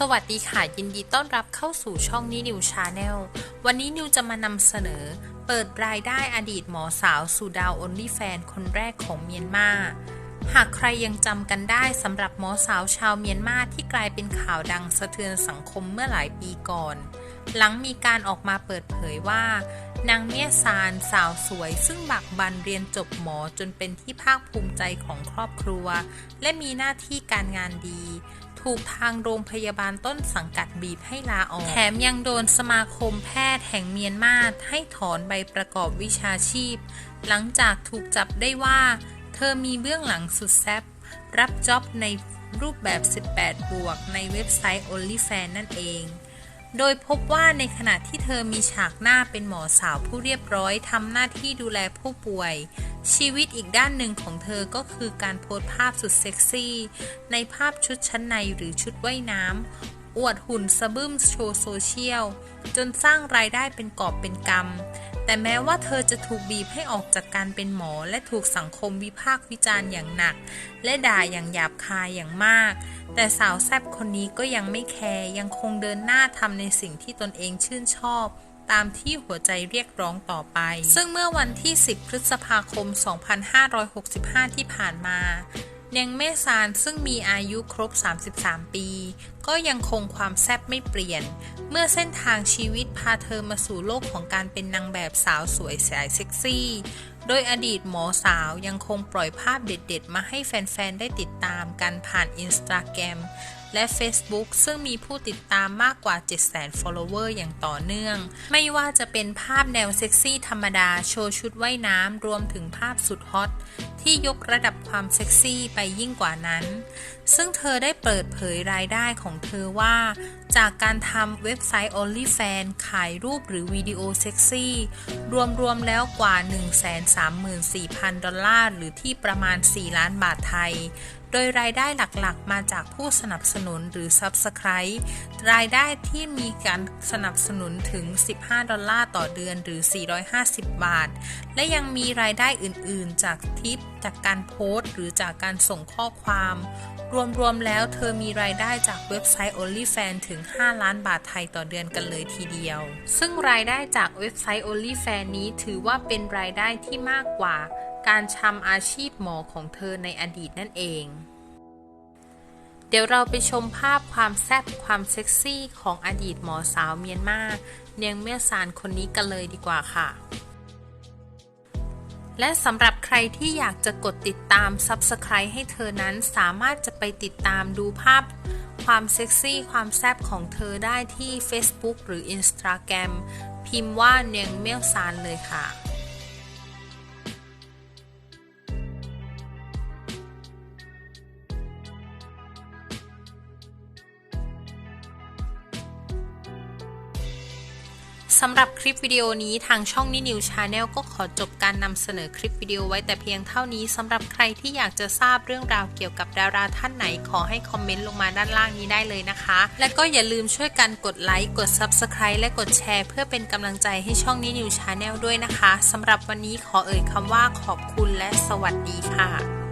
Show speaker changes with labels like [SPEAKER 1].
[SPEAKER 1] สวัสดีค่ะ ยินดีต้อนรับเข้าสู่ช่องนี้นิวชาแนลวันนี้นิวจะมานำเสนอ เปิดรายได้อดีตหมอสาวสู่ดาวอ n ลี่แฟนคนแรกของเมียนมาหากใครยังจำกันได้สำหรับหมอสาวชาวเมียนมาที่กลายเป็นข่าวดังสะเทือนสังคมเมื่อหลายปีก่อน หลังมีการออกมาเปิดเผยว่า นางเมียซานสาวสวย ซึ่งบักบันเรียนจบหมอจนเป็นที่ภาคภูมิใจของครอบครัว และมีหน้าที่การงานดี ถูกทางโรงพยาบาลต้นสังกัดบีบให้ลาออก แถมยังโดนสมาคมแพทย์แห่งเมียนมาให้ถอนใบประกอบวิชาชีพ หลังจากถูกจับได้ว่า เธอมีเบื้องหลังสุดแซ่บรับจ็อบในรูปแบบ 18 บวก ในเว็บไซต์ OnlyFans นั่นเอง โดยพบว่าในขณะที่เธอมีฉากหน้าเป็นหมอสาวผู้เรียบร้อยทำหน้าที่ดูแลผู้ป่วย ชีวิตอีกด้านหนึ่งของเธอก็คือการโพสภาพสุดเซ็กซี่ ในภาพชุดชั้นในหรือชุดว่ายน้ำอวดหุ่นสะบึ้มโชว์โซเชียล จนสร้างรายได้เป็นกอบเป็นกำ แต่แม้ว่าเธอจะถูกบีบให้ออกจากการเป็นหมอ และถูกสังคมวิพากษ์วิจารณ์อย่างหนัก และด่าอย่างหยาบคายอย่างมาก แต่สาวแซบคนนี้ก็ยังไม่แคร์ยังคงเดินหน้าทำในสิ่งที่ตนเองชื่นชอบตามที่หัวใจเรียกร้องต่อไป ซึ่งเมื่อวันที่ 10 พฤษภาคม 2565 ที่ผ่านมา ยงเมซานซึ่งมีอายุครบ 33 ปี ก็ยังคงความแซ่บไม่เปลี่ยน เมื่อเส้นทางชีวิตพาเธอมาสู่โลกของการเป็นนางแบบสาวสวยสายเซ็กซี่ โดยอดีตหมอสาวยังคงปล่อยภาพเด็ดๆ มาให้แฟนๆ ได้ติดตามกันผ่านอินสตาแกรมและ Facebook ซึ่งมีผู้ติดตามมากกว่า 700,000 follower อย่างต่อเนื่อง ไม่ว่าจะเป็นภาพแนวเซ็กซี่ธรรมดา โชว์ชุดว่ายน้ำ รวมถึงภาพสุดฮอต ที่ยกระดับความเซ็กซี่ไปยิ่งกว่านั้น ซึ่งเธอได้เปิดเผยรายได้ของเธอว่า จากการทำเว็บไซต์ OnlyFans ขายรูปหรือวิดีโอเซ็กซี่ รวมๆแล้วกว่า 134,000 ดอลลาร์ หรือที่ประมาณ 4 ล้านบาทไทย โดยรายได้หลักๆ มาจากผู้สนับสนุนหรือ Subscribe รายได้ที่มีการสนับสนุนถึง 15 ดอลลาร์ต่อเดือนหรือ 450 บาท และยังมีรายได้อื่นๆ จากทิป จากการโพสต์ หรือจากการส่งข้อความ รวมๆ แล้วเธอมีรายได้จากเว็บไซต์ OnlyFans ถึง 5 ล้านบาทไทยต่อเดือนกันเลยทีเดียว ซึ่งรายได้จากเว็บไซต์ OnlyFans นี้ถือว่าเป็นรายได้ที่มากกว่า การทำอาชีพหมอของเธอในอดีตนั่นเอง เดี๋ยวเราไปชมภาพความแซ่บความเซ็กซี่ของอดีตหมอสาวเมียนมาเนียงเมียซานคนนี้กันเลยดีกว่าค่ะ และสำหรับใครที่อยากจะกดติดตาม Subscribe ให้เธอนั้นสามารถจะไปติดตามดูภาพความเซ็กซี่ความแซ่บของเธอได้ที่ Facebook หรือ Instagram พิมพ์ว่าเนียงเมียซานเลยค่ะ สำหรับคลิปวิดีโอนี้ทางช่องนินิวชาแนลก็ขอจบการนำเสนอคลิปวิดีโอไว้แต่เพียงเท่านี้สำหรับใครที่อยากจะทราบเรื่องราวเกี่ยวกับดาราท่านไหนขอให้คอมเมนต์ลงมาด้านล่างนี้ได้เลยนะคะ และก็อย่าลืมช่วยกันกดไลค์กด Subscribe และกดแชร์ เพื่อเป็นกำลังใจให้ช่องนินิวชาแนลด้วยนะคะสำหรับวันนี้ขอเอ่ยคำว่าขอบคุณและสวัสดีค่ะ